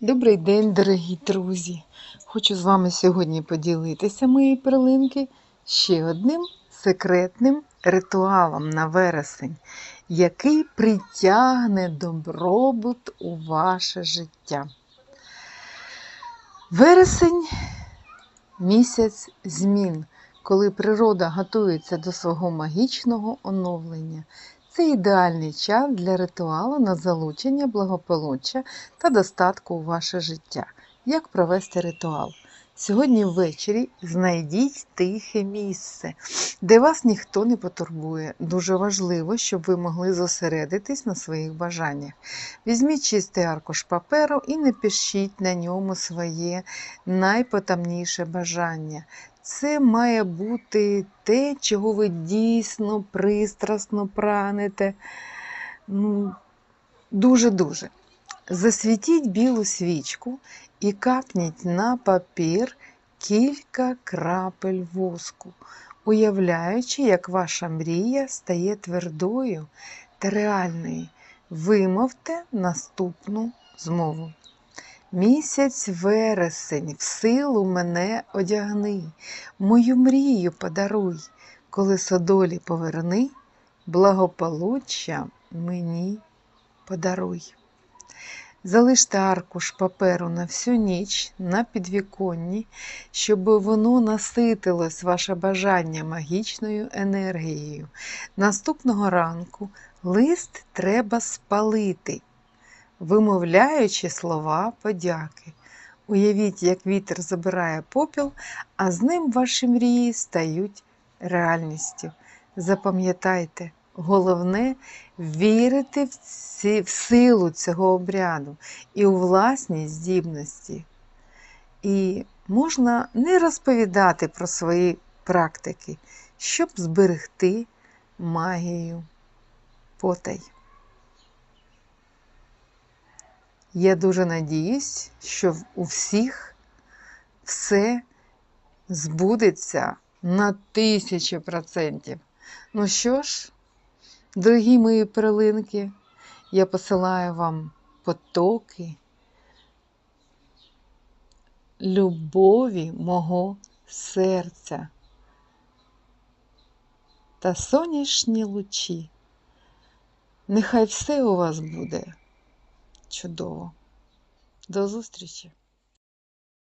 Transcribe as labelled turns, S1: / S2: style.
S1: Добрий день, дорогі друзі! Хочу з вами сьогодні поділитися, мої перлинки, ще одним секретним ритуалом на вересень, який притягне добробут у ваше життя. Вересень місяць змін, коли природа готується до свого магічного оновлення. Це ідеальний час для ритуалу на залучення благополуччя та достатку у ваше життя. Як провести ритуал? Сьогодні ввечері знайдіть тихе місце, де вас ніхто не потурбує. Дуже важливо, щоб ви могли зосередитись на своїх бажаннях. Візьміть чистий аркуш паперу і напишіть на ньому своє найпотамніше бажання. Це має бути те, чого ви дійсно пристрасно прагнете. Ну, Дуже-дуже. Засвітіть білу свічку і капніть на папір кілька крапель воску, уявляючи, як ваша мрія стає твердою та реальною. Вимовте наступну змову. Місяць вересень, в силу мене одягни, мою мрію подаруй, коли содолі поверни, благополуччя мені подаруй. Залиште аркуш паперу на всю ніч на підвіконні, щоб воно наситилось ваше бажання магічною енергією. Наступного ранку лист треба спалити вимовляючи слова подяки. Уявіть, як вітер забирає попіл, а з ним ваші мрії стають реальністю. Запам'ятайте, головне вірити в, ці, в силу цього обряду і у власні здібності. І можна не розповідати про свої практики, щоб зберегти магію потай. Я дуже надіюсь, що у всіх все збудеться на тисячу процентів. Ну що ж, дорогі мої перлинки, я посилаю вам потоки любові мого серця та сонячні лучі. Нехай все у вас буде чудово. До зустрічі!